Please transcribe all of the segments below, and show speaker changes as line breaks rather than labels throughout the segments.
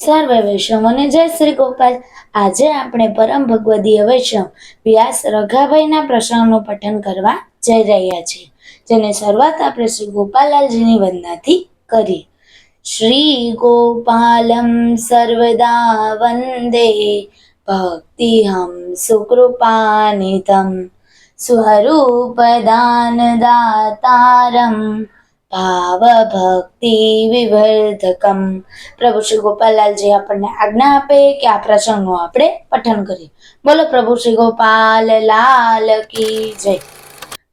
સર્વે વૈષ્ણવોને જય શ્રી ગોપાલ. આજે આપણે પરમ ભગવદીય વૈષ્ણવ વ્યાસ રઘાભાઈના પ્રસંગનું પઠન કરવા જઈ રહ્યા છીએ, જેને શરૂઆત આપણે શ્રી ગોપાલાલજીની વંદનાથી કરી. શ્રી ગોપાલમ સર્વદા વંદે ભક્તિહમ સુકૃપાનિતમ સ્વરૂપદાનદાતારમ ભાવભક્તિ વિવર્ધકમ. પ્રભુ શ્રી ગોપાલાલજી આપણને આજ્ઞા આપે કે આ પ્રસંગનું આપણે પઠન કરીએ. બોલો પ્રભુ શ્રી ગોપાલ લાલ કી જય.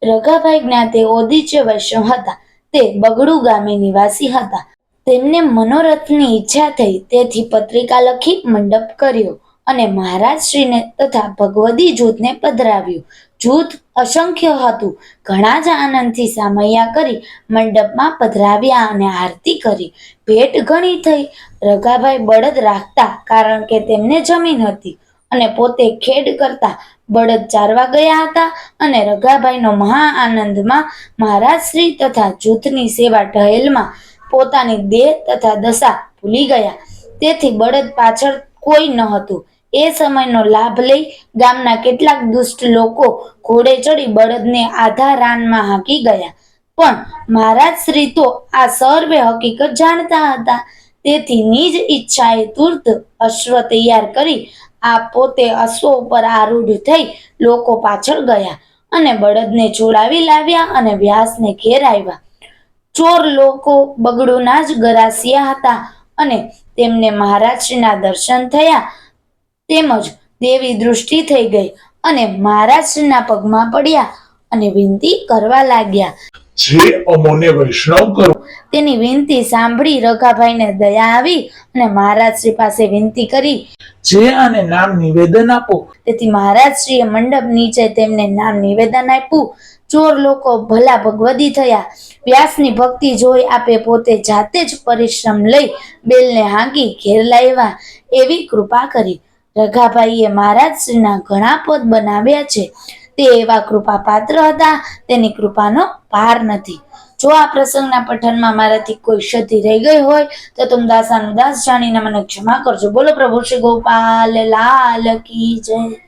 રઘાભાઈ જ્ઞાતે ઓદિચ્ય વૈષ્ણવ હતા. તે બગડુ ગામે નિવાસી હતા. તેમને મનોરથની ઈચ્છા થઈ તેથી પત્રિકા લખી મંડપ કર્યો. અને મહારાજ શ્રીને તથા ભગવદી જૂથને પધરાવ્યું. જૂથ અસંખ્ય હતું. ઘણા જ આનંદથી સામૈયા કરી મંડપમાં પધરાવ્યા અને આરતી કરી. ભેટ ઘણી થઈ. રઘાભાઈ બળદ રાખતા કારણ કે તેમને જમીન હતી અને પોતે ખેડ કરતા બળદ ચારવા ગયા હતા અને રઘાભાઈનો મહા આનંદમાં મહારાજ શ્રી તથા જૂથની સેવા ટહેલમાં પોતાની દેહ તથા દશા ભૂલી ગયા. તેથી બળદ પાછળ કોઈ ન હતું. એ સમયનો લાભ લઈ ગામના કેટલાક દુષ્ટ લોકો ઘોડે ચડી બળદને આધા રાનમાં હાંકી ગયા. પણ મહારાજ શ્રી તો આ સર્વે હકીકત જાણતા હતા. તેથી નિજ ઈચ્છાએ તુર્ત અશ્વ તૈયાર કરી આ પોતે અશ્વ ઉપર આરૂઢ થઈ લોકો પાછળ ગયા અને બળદને છોડાવી લાવ્યા અને વ્યાસને ઘેર આવ્યા. ચોર લોકો બગડુના જ ગરાસિયા હતા અને તેમને મહારાજશ્રીના દર્શન થયા તેમજ દેવી દૃષ્ટિ થઈ ગઈ અને મહારાજશ્રીના પગમાં પડ્યા અને વિનંતી કરવા લાગ્યા.
જે અમોને વૈષ્ણવ કરો.
તેની વિનંતી સાંભળી રઘાભાઈને દયા આવી અને મહારાજશ્રી પાસે વિનંતી કરી.
જે આને નામ નિવેદન આપો.
તેથી મહારાજશ્રીએ મંડપ નીચે તેમને નામ નિવેદન આપ્યું. ચોર લોકો ભલા ભગવદી થયા. વ્યાસની ભક્તિ જોઈ આપે પોતે જાતે જ પરિશ્રમ લઈ બેલને હાંકી ઘેર લાવ્યા. એવી કૃપા કરી. રઘાભાઈએ મહારાજશ્રીના ઘણા પદ બનાવ્યા છે. તે એવા કૃપા પાત્ર હતા, તેની કૃપાનો પાર નથી. જો આ પ્રસંગના પઠનમાં મારાથી કોઈ ક્ષતિ રહી ગઈ હોય, તો तुम દાસાનું દાસ જાણીને મને ક્ષમા કરજો. બોલો પ્રભુ શ્રી ગોપાલ, લાલ કી જય.